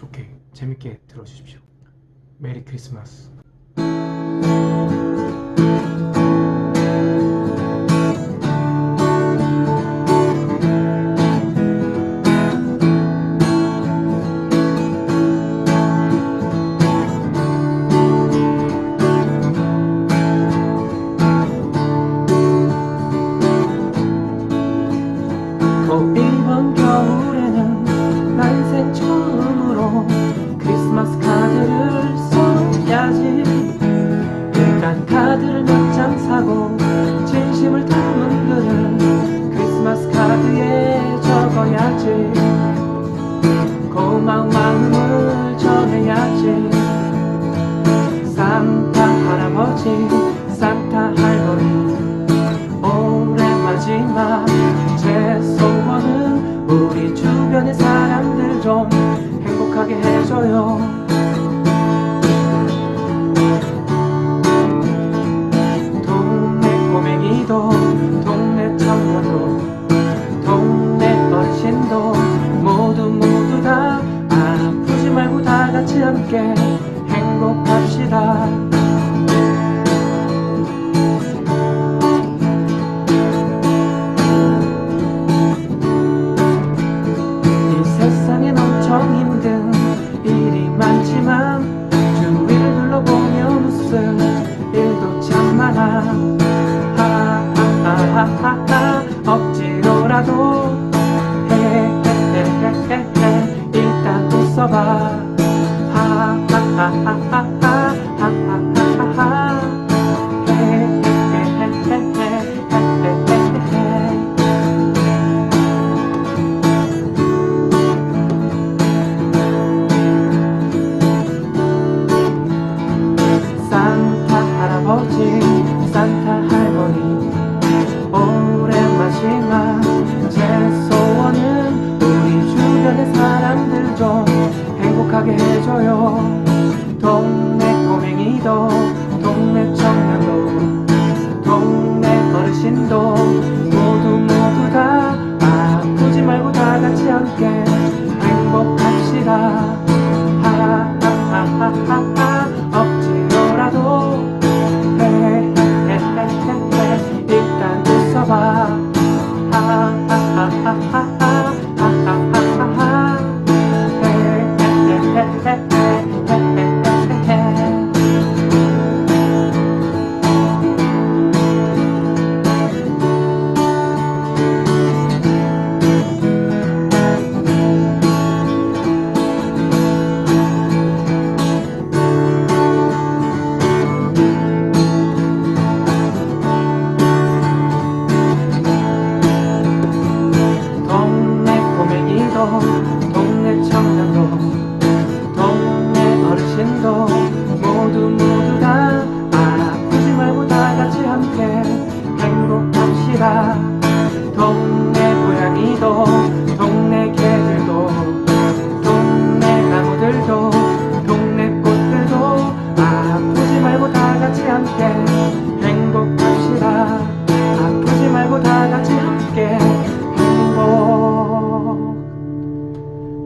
좋게 재밌게 들어주십시오. 메리 크리스마스. 카드를 몇 장 사고 진심을 담은 글을 크리스마스 카드에 적어야지. 고마운 마음을 전해야지. 산타 할아버지 산타 할머니 올해 마지막 제 소원은 우리 주변의 사람들 좀 행복하게 해줘요 함께 행복합시다 억지로라도 헤헤헤헤헤 일단 웃어봐 해줘요. 동네 꼬맹이도 동네 청년도 동네 어르신도 모두 모두 다 아프지 말고 다 같이 함께 행복합시다. 하하하하하 억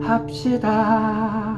합시다.